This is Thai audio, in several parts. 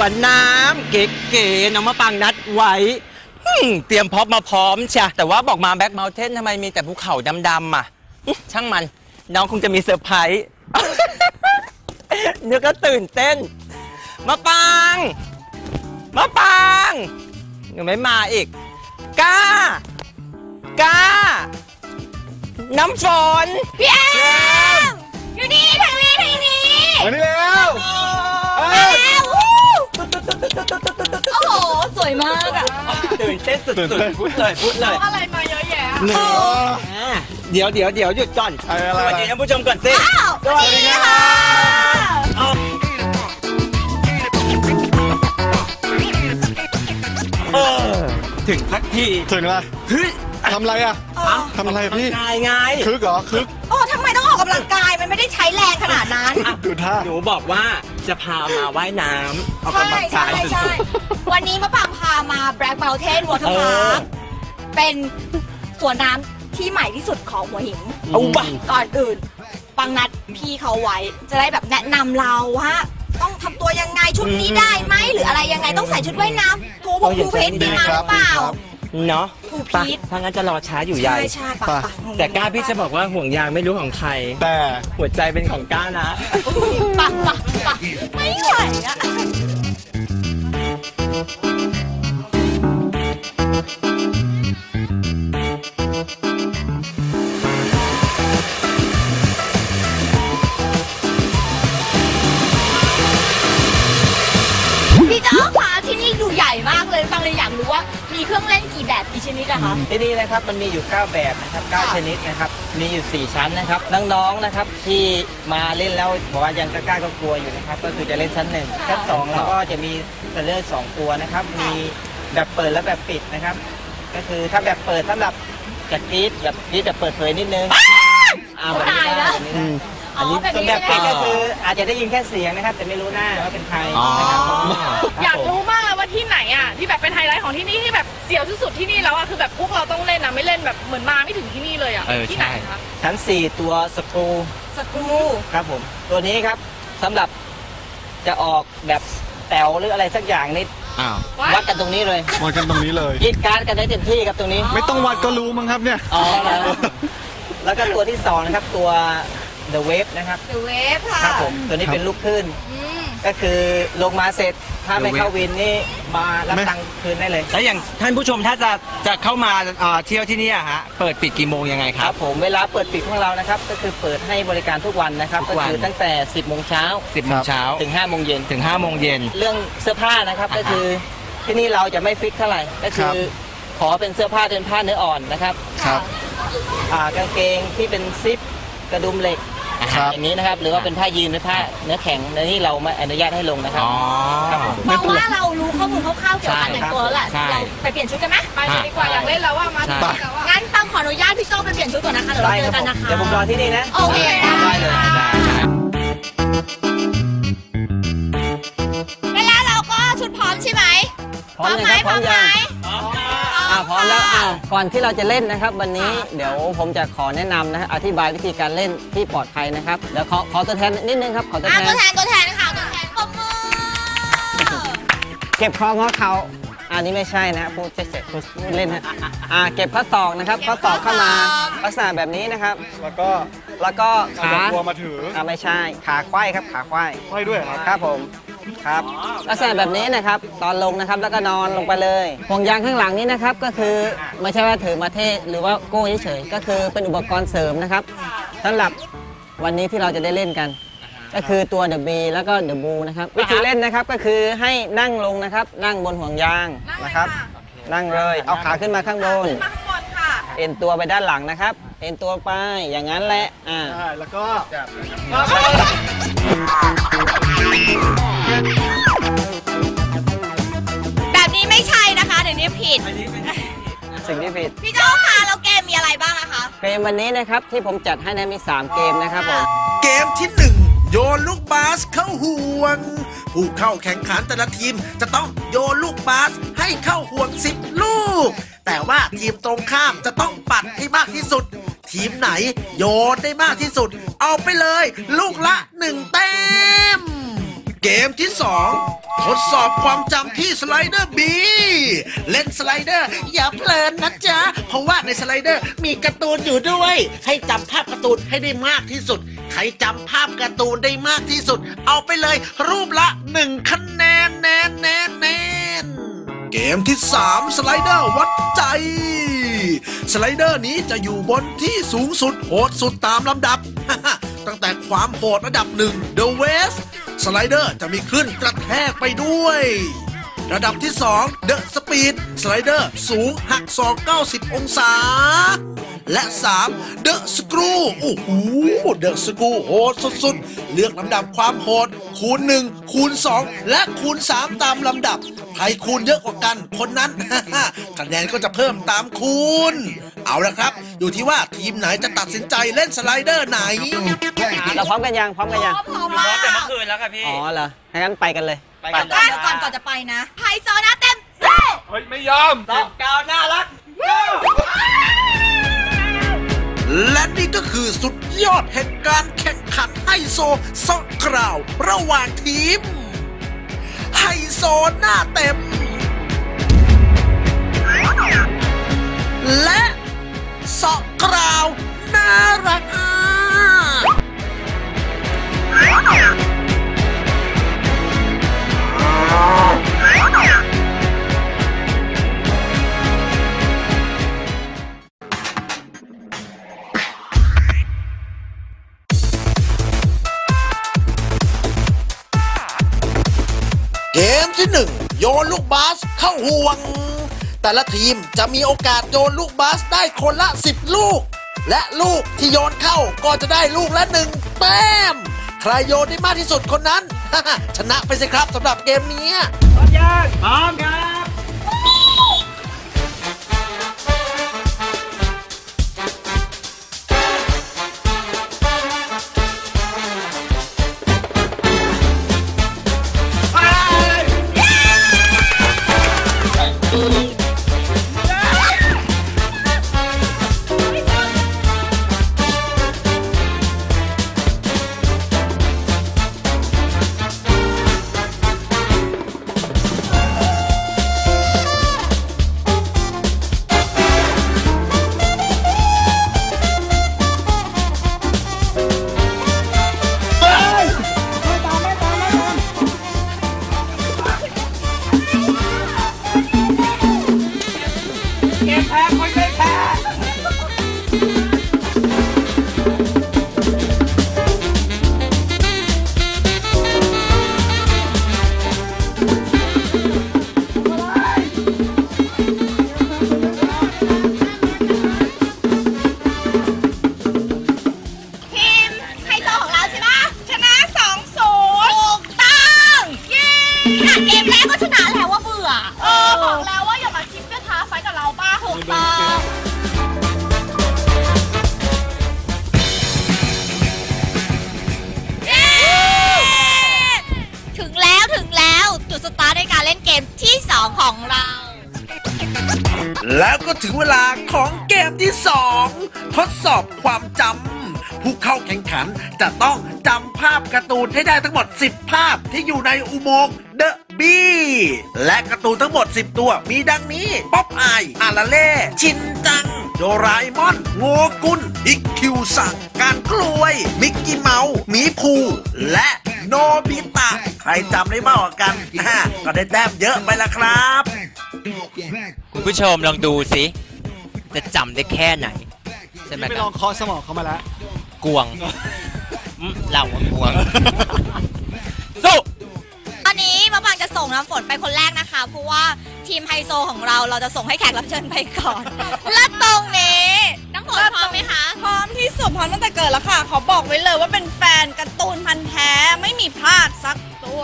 วนน้ำเก๋ๆน้องมะปางนัดไว้อืมเตรียมพร็อพมาพร้อมใช่แต่ว่าบอกมาแบ็คเมลเทนทำไมมีแต่ภูเขาดำๆอะอื้อช่างมันน้องคงจะมีเซอร์ไพรส์ นึกก็ตื่นเต้นมะปางมะปางยังไม่มาอีกกล้ากล้า น้ำฝน พี่แอม สุตื่นดเต้นๆพูดเลยพูดเลยอะไรมาเยอะแยะหนึ่งอ่าเดี๋ยวเดี๋ยวเดี๋ยวหยุดก่อนอะไรอะไรสวัสดีท่านผู้ชมก่อนสิอ้าวสวัสดีค่ะเอาเออถึงสักทีถึงละเฮ้ยทำอะไรอะทำอะไรอะพี่กายไงคึกเหรอคึกโอ้ทำไมต้องออกกำลังกาย มันไม่ได้ใช้แรงขนาดนั้น ดูท่าหนูบอกว่าจะพามาว่ายน้ำออกใช่กำลังใช่กายสุใช่ดวันนี้มะปาง พามา Black Mountain Water เออ Park เป็นสวนน้ำที่ใหม่ที่สุดของหัวหินๆเอาปะก่อนอื่นปังนัดพี่เขาไว้ จะได้แบบแนะนำเราว่าต้องทำตัวยังไงชุดนี้ได้ไหมหรืออะไรยังไงต้องใส่ชุดว่ายน้ำทูผมทูเพชรดีมาหรือเปล่า เนาะถูกปะพีทถ้างั้นจะรอช้าอยู่ใหญ่ ใช่ใช่ปะปะแต่กล้าพี่จะบอกว่าห่วงยางไม่รู้ของใคร แต่หัวใจเป็นของก้านะ ปะปะปะไม่ไหวอะ เลยฟังเลยอยากรู้ว่ามีเครื่องเล่นกี่แบบกี่ชนิดอะคะที่นี่นะครับมันมีอยู่ 9 แบบนะครับค่ะ9ชนิดนะครับมีอยู่ 4 ชั้นนะครับน้องๆนะครับที่มาเล่นแล้วบอกว่ายังกล้าๆก็กลัวอยู่นะครับ ก็คือจะเล่นชั้นหนึ่งชั้นสองแล้วก็จะมีสเลอร์สองตัวนะครับ มีแบบเปิดและแบบปิดนะครับ ก็คือถ้าแบบเปิดสำหรับจะกรีดแบบกรีดแบบเปิดเผยนิดนึงอ่าแบบนี้ตายได้แล้วแบบนี้ได้ อ๋อแบบส่วนนี้แบบใช่ปิดไหมก็คืออาจจะได้ยินแค่เสียงนะครับ แต่ไม่รู้หน้าว่าเป็นใครอ๋อนะครับผมอยากครับผมรู้มากเลยว่าที่ไหนอะที่แบบเป็นไฮไลท์ของที่นี่ที่แบบเสียวที่สุดที่นี่แล้วอะคือแบบพวกเราต้องเล่นนะไม่เล่นแบบเหมือนมาไม่ถึงที่นี่เลยอะเออที่ไหนใช่ คะชั้น 4 ตัวสกรูสกรูครับผม ตัวนี้ครับสำหรับจะออกแบบแต๋วหรืออะไรสักอย่างนี่อ้าววัดกันตรงนี้เลยวัดกันตรงนี้เลยยีดการดกันได้เต็มที่ครับตรงนี้ ไม่ต้องวัดก็รู้มั้งครับเนี่ย อ๋อแล้วแล้วก็ตัวที่สองนะครับตัว The Wave นะครับ เดอะเวฟค่ะครับผมตัวนี้เป็นลูกคลื่นอืมก็คือลงมาเสร็จถ้าไม่ The Wave เข้าวินนี่มารับไม่ ตังค์คืนได้เลยแล้วอย่างท่านผู้ชมถ้าจะจะเข้ามาเอ่อเที่ยวที่นี่อะฮะเปิดปิดกี่โมงยังไงคครัรับ บผมเวลาเปิดปิดของเรานะครับ ก็คือเปิดให้บริการทุกวันนะครับ ทุก็กวัน คือตั้งแต่ 10โมงเช้า10โมงเช้าถึง5โมงเย็น ถึง5โมงเย็น เรื่องเสื้อผ้านะครับอ่าฮะก็คือที่นี่เราจะไม่ฟิกเท่าไหร่ก็คือครับขอเป็นเสื้อผ้าเป็นผ้าเนื้ออ่อนนะครับครับ อ่ากางเกงที่เป็นซิปกระดุมเหล็ก ครับอย่างนี้นะครับ หรือว่าเป็นผ้ายีนหรือผ้าเนื้อแข็งในนี้เราไม่อนุญาตให้ลงนะครับ อ๋อ ครับผม มองว่าเรารู้ข้อมูลคร่าวๆเกี่ยวกับการแต่งตัวแล้วแหละใช่ เราไปเปลี่ยนชุดกันไหมไปเลยดีกว่าอยากเล่นแล้วว่ามาถึงใช่นี่แล้วว่า งั้นปังขออนุญาตพี่โจ้ไปเปลี่ยนชุดก่อนนะคะเดี๋ยวเราได้เจครัอบกันผมนะคะ เดี๋ยวผมรอที่นี่นะ โอเคได้เลยได้เวลาเราก็ชุดพร้อมใช่ไหมพร้อมเลยครับพร้อมยังอ่า พร้อมแล้วอ่าก่อนที่เราจะเล่นนะครับ วันนี้เดี๋ยวผมจะขอแนะนำนะฮะอธิบายวิธีการเล่นที่ปลอดภัยนะครับเดี๋ยวขอขอตัวแทนนิดนึงครับขอตัวอะแทนตัวแทนตัวแทนค่ะตัวแทนปรบมือเก็บคองอเขาอันนี้ไม่ใช่นะพูดเฉยๆพูดเล่นฮะอ่าเก็บข้อศอกนะครับข้อศอกเข้ามาลักษณะแบบนี้นะครับ แล้วก็แล้วก็เอาขาดอกบัวมาถืออ่าไม่ใช่ขาควายครับขาควาย ห้อยด้วยครับครับผม ครับลักษณะแบบนี้นะครับตอนลงนะครับแล้วก็นอนลงไปเลยห่วงยางข้างหลังนี้นะครับก็คือไม่ใช่ว่าถือมาเทหรือว่าโก้เฉยๆก็คือเป็นอุปกรณ์เสริมนะครับสำหรับวันนี้ที่เราจะได้เล่นกัน ก็คือตัว The B แล้วก็ The Blue นะครับวิธีเล่นนะครับก็คือให้นั่งลงนะครับ นั่งบนห่วงยางนะครับ นั่งเลยเอาขาขึ้นมาข้างบนมาข้างบนค่ะเอ็นตัวไปด้านหลังนะครับ เอ็นตัวไปอย่างนั้นแหละอ่าใช่แล้วก็ แบบนี้ไม่ใช่นะคะเดี๋ยวนี้ผิด สิ่งที่ผิด พี่โจ้ค่ะแล้วเกมมีอะไรบ้างอะคะเกมวันนี้นะครับที่ผมจัดให้นะมี 3 เกมนะครับผม เกมที่หนึ่งโยนลูกบาสเข้าห่วง ผู้เข้าแข่งขันแต่ละทีมจะต้องโยนลูกบาสให้เข้าห่วงสิบลูก แต่ว่าทีมตรงข้ามจะต้องปัดให้มากที่สุด ทีมไหนโยนได้มากที่สุด เอาไปเลย ลูกละหนึ่งแต้ม เกมที่ 2 ทดสอบความจำที่สไลเดอร์บีเล่นสไลเดอร์ อย่าเพลินนะจ๊ะ เพราะว่าในสไลเดอร์มีการ์ตูนอยู่ด้วย ให้จำภาพการ์ตูนให้ได้มากที่สุด ใครจำภาพการ์ตูนได้มากที่สุด เอาไปเลยรูปละหนึ่งคะแนนแนนแนนแนนเกมที่ 3 สไลเดอร์วัดใจสไลเดอร์นี้จะอยู่บนที่สูงสุดโหดสุดตามลำดับ ตั้งแต่ความโหดระดับหนึ่ง The West สไลเดอร์จะมีคลื่นกระแทกไปด้วย ระดับที่2 The Speed สไลเดอร์สูงหักศอก90 องศา และ 3 The Screw โอ้โห The Screw โหดสุดๆ เลือกลำดับความโหด คูณ 1 คูณ 2 และคูณ 3 ตามลำดับ ใครคูณเยอะกว่ากันคนนั้น คะแนนก็จะเพิ่มตามคูณ เอาละครับ อยู่ที่ว่าทีมไหนจะตัดสินใจเล่นสไลเดอร์ไหนเราพร้อมกันยังพร้อมกันยังพร้อมร้มาองกแต่เมื่อคืนแล้วค่ะพี่ อ๋อเหรองั้นไปกันเลยไปกันอะเดี๋ยวก่อนก่อนจะไปนะไฮโซนะเต็มเฮ้ยเฮ้ยไม่ยอมตอบกาวน่ารัก และนี่ก็คือสุดยอดแห่งการแข่งขันไฮโซซอกกราวระหว่างทีม ไฮโซหน้าเต็ม แต่ละทีมจะมีโอกาสโยนลูกบาสได้คนละ 10 ลูก และลูกที่โยนเข้าก็จะได้ลูกละหนึ่งแต้ม ใครโยนได้มากที่สุดคนนั้น ชนะไปสิครับสำหรับเกมนี้พร้อมครับ แล้วก็ถึงเวลาของเกมที่สองทดสอบความจำผู้เข้าแข่งขันจะต้องจำภาพการ์ตูนให้ได้ทั้งหมด 10 ภาพที่อยู่ในอุโมงค์เดอะบีและการ์ตูนทั้งหมด 10 ตัวมีดังนี้ ป๊อปอายอาราเล่ ชินจัง โดราเอมอน โงกุลอิกคิวซังการกล้วย มิกกี้เมาส์หมีภูและโนบิตะ ใครจำได้มากกว่ากันก็ได้แต้มเยอะไปละครับ คุณผู้ชมลองดูสิ จะจำได้แค่ไหน ใช่ไหมไปคลรัอบงเคาะสมองเขามาแล้ว กวงอืมเราอะกวงสู้ตอนนี้มะปางจะส่งน้ำฝนไปคนแรกนะคะ เพราะว่าทีมไฮโซของเราเราจะส่งให้แขกรับเชิญไปก่อน และตรงนี้น้ำฝนพร้อมไหมคะ พร้อมที่สุดพร้อมตั้งแต่เกิดแล้วค่ะ ขอบอกไว้เลยว่าเป็นแฟนการ์ตูนพันธ์แท้ไม่มีพลาดสักตัว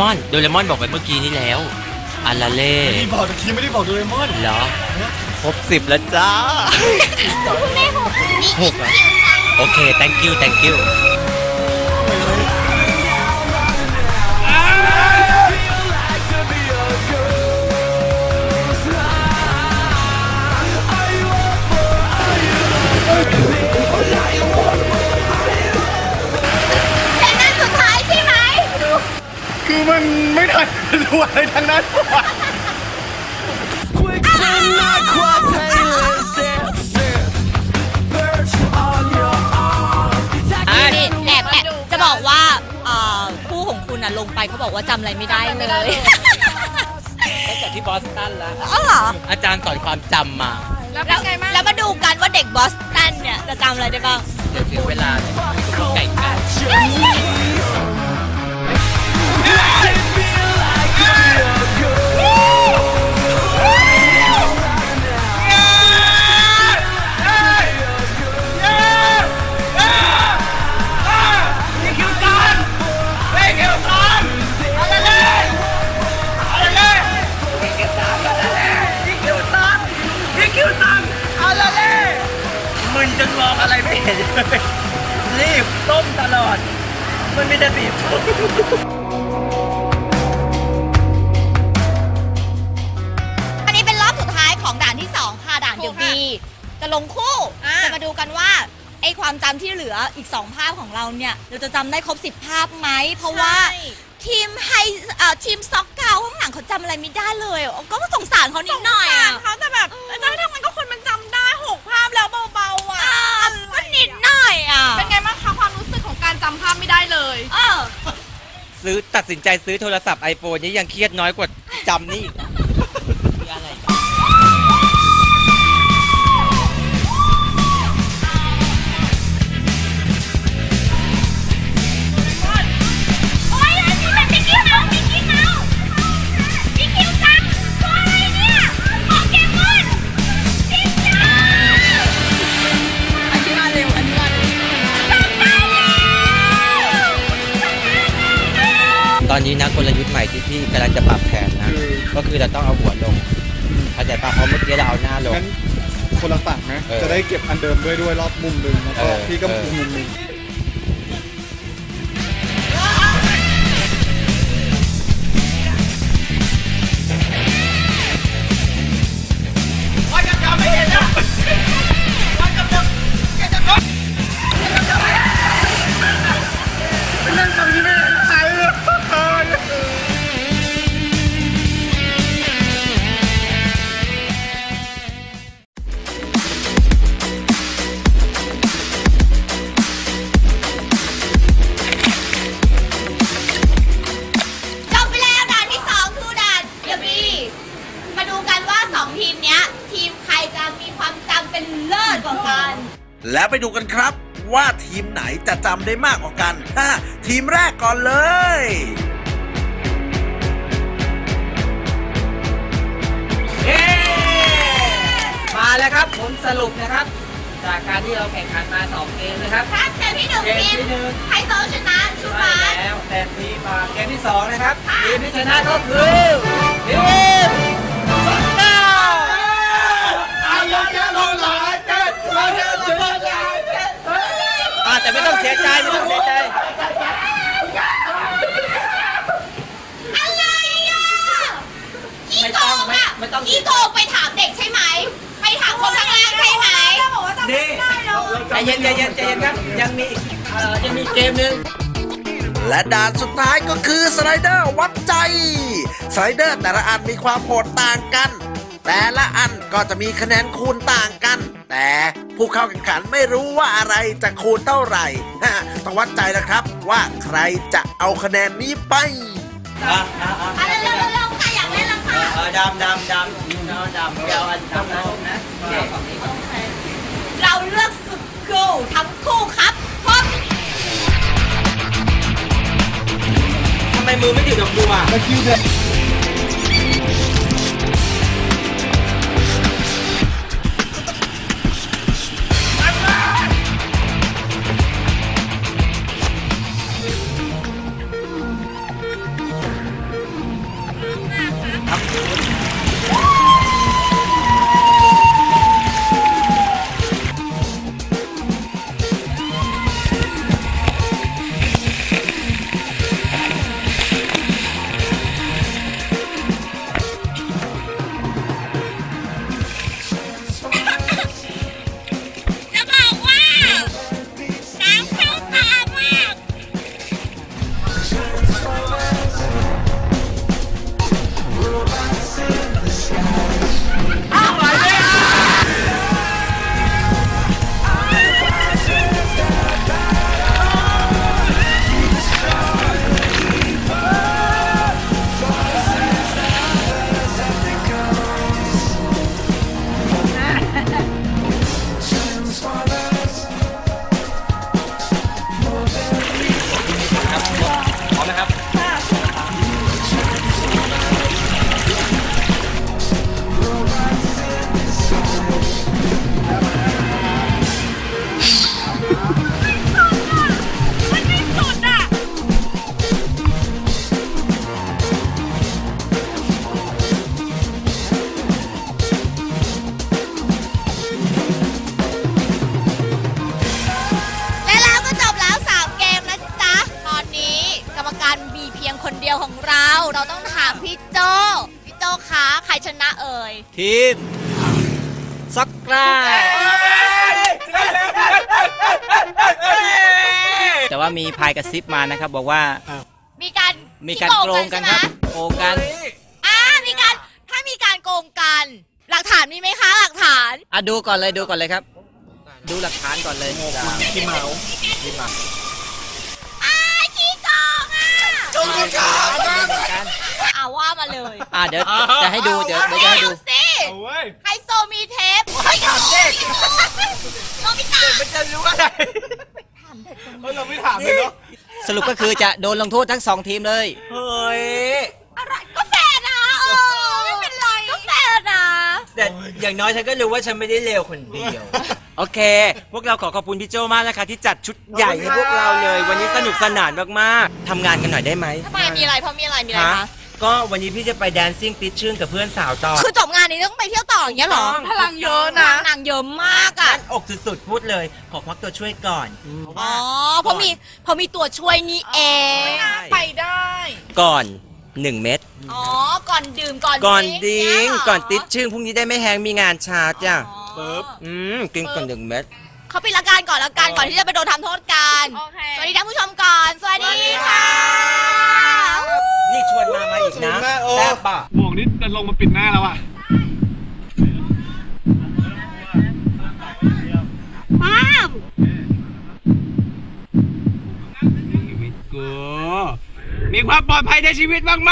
มอนโดเรมอนบอกไปเมื่อกี้นี้แล้วอาราเล่ไม่ได้บอกตะกี้ไม่ได้บอกโดเรมอนเหรอครบสิบแล้วจ้าคุณแม่หกมีหกเหรอโอเค thank you thank you มันไม่ทันรู้อะไรทั้งนั้น นี่แอบแอบจะบอกว่าเอ่อคู่ของคุณอะลงไปเขาบอกว่าจำอะไรไม่ได้เลย ตั้งแต่ที่บอสตันแล้ว อ๋อเหรอ อาจารย์สอนความจำมา แล้วเป็นไงบ้างแล้วมาดูกันว่าเด็กบอสตันเนี่ยจะจำอะไรได้บ้าง เดี๋ยวถึงเวลาไก่กัน องอะไรไม่เห็นเลยรีบต้มตลอด มันมีแต่สีส้มอันนี้เป็นรอบสุดท้ายของด่านที่ 2 ค่ะ ด่านเดี่ยวบีจะลงคู่ อ่าจะมาดูกันว่าไอความจำที่เหลืออีก 2 ภาพของเราเนี่ย เราจะจำได้ครบ 10 ภาพไหม เพราะว่าทีมไฮเอ่อทีมซ็อกเกาข้างหลังเขาจำอะไรไม่ได้เลยอะก็สงสารเขานิดหน่อยอะเขาแต่แบบจะให้ทำไงก็คนมันจำได้หกภาพแล้วเบาๆอะ อ่าก็นิดหน่อยอะ เป็นไงบ้างคะความรู้สึกของการจำภาพไม่ได้เลย เออ ซื้อตัดสินใจซื้อโทรศัพท์ iPhone นี้ยังเครียดน้อยกว่าจำนี่อีกนะ นนี้นะกลยุทธ์ใหม่ที่พี่กำลังจะปรับแผนนะ คือก็คือเราต้องเอาหัวลงเข้าใจปะเพราะเมื่อกี้เราเอาหน้าลง งั้นคนละฝั่งนะ เออจะได้เก็บอันเดิมด้วยด้วยรอบมุมหนึ่งแล้วก็เออพี่ก็เออ มุมหนึ่ง เป็นเลิศกว่ากัน แล้วไปดูกันครับ ว่าทีมไหนจะจำได้มากกว่ากันฮะทีมแรกก่อนเลยมาแล้วครับผลสรุปนะครับ จากการที่เราแข่งขันมา 2 เกมนะครับ ครับเกมที่หนึ่งเกมทีมที่หนึ่งไฮโซชนะชูใช่บาสแล้วแต่ทีมมาเกมที่ 2 นะครับทีมที่ชนะก็คือทีมสักเก้าอ่าแต่ไม่ต้องเสียใจไม่ต้องเสียใจ อะไรอะขี้โกงอะไม่ต้อง ขี้โกงไปถามเด็กใช่ไหม ไปถามคนข้างล่างใช่ไหม ดีใจเย็นใจเย็นใจเย็นครับ ยังมีอีกเอ่อยังมีเกมหนึ่งและด่านสุดท้ายก็คือสไลเดอร์วัดใจ สไลเดอร์แต่ละอันมีความโหดต่างกัน แต่ละอันก็จะมีคะแนนคูณต่างกัน แต่ผู้เข้าแข่งขันไม่รู้ว่าอะไรจะคูณเท่าไหร่ต้องวัดใจนะครับว่าใครจะเอาคะแนนนี้ไปอะอะอะอะเร็วๆเร็วๆใครอยากเล่นละคะเออดำดำดำดำดำเดี๋ยวอันดำนะนะโอเคเราเลือกสุดคู่ทั้งคู่ครับพร้อมทำไมมือไม่ถือดอกบัวตะคิวเด็ ว่ามีพายกระซิบมานะครับ บอกว่ามีการมีการโกงกันครับโกงกันอ่ามีการถ้ามีการโกงกัน หลักฐานมีไหมคะหลักฐานอะดูก่อนเลยดูก่อนเลยครับ ดูหลักฐานก่อนเลยขี้เมาอ้าขี้โกงอะจงกันขาอ่าว่ามาเลยอะเดี๋ยวจะให้ดูเดี๋ยวเดี๋ยวจะให้ดูเอาสิเอาเว้ยไฮโซมีเทปเฮ้ยถามเด็กโนบิตะมันจะรู้อะไร เฮ้ยเราไม่ถามเลยเนาะสรุปก็คือจะโดนลงโทษทั้งสองทีมเลย เฮ้ยอะไรก็แฟนนะเออไม่เป็นไรก็แฟนนะแต่อย่างน้อยฉันก็รู้ว่าฉันไม่ได้เลวคนเดียว โอเค พวกเราขอขอบคุณพี่โจมากนะคะที่จัดชุดใหญ่ให้พวกเราเลย วันนี้สนุกสนานมากๆทำงานกันหน่อยได้ไหม ทำไมมีอะไรเพราะมีอะไรมีอะไรฮะ คะ ก็วันนี้พี่จะไปแดนซิ่งติดชื่นกับเพื่อนสาวต่อคือจบงานนี้ต้องไปเที่ยวต่ออย่างเงี้ยเหรอพลังเยอะนะนางเยอะมากอะ นั่นอกสุดๆพูดเลย ขอพักตัวช่วยก่อนอ๋อเพราะมีเพราะมีตัวช่วยนี่เอง ไปได้ ก่อน 1 เม็ดอ๋อ ก่อนดื่มก่อนก่อนดริดิ้งงเยเหรก่อนติดชื่นพรุ่งนี้ได้ไม่แห้งมีงานเช้าจ้ะอ๋ออืมกินก่อนหนึ่งเม็ด เขาปิดละกันก่อนละกันก่อนที่จะไปโดนทำโทษกัน โอเค สวัสดีท่านผู้ชมก่อน สวัสดีค่ะ นี่ชวนมามาอีกนะแซ่ บป่ะหมวกนี้จะลงมาปิดหน้าแล้วอะกูมีความปลอดภัยในชีวิตบ้างไหม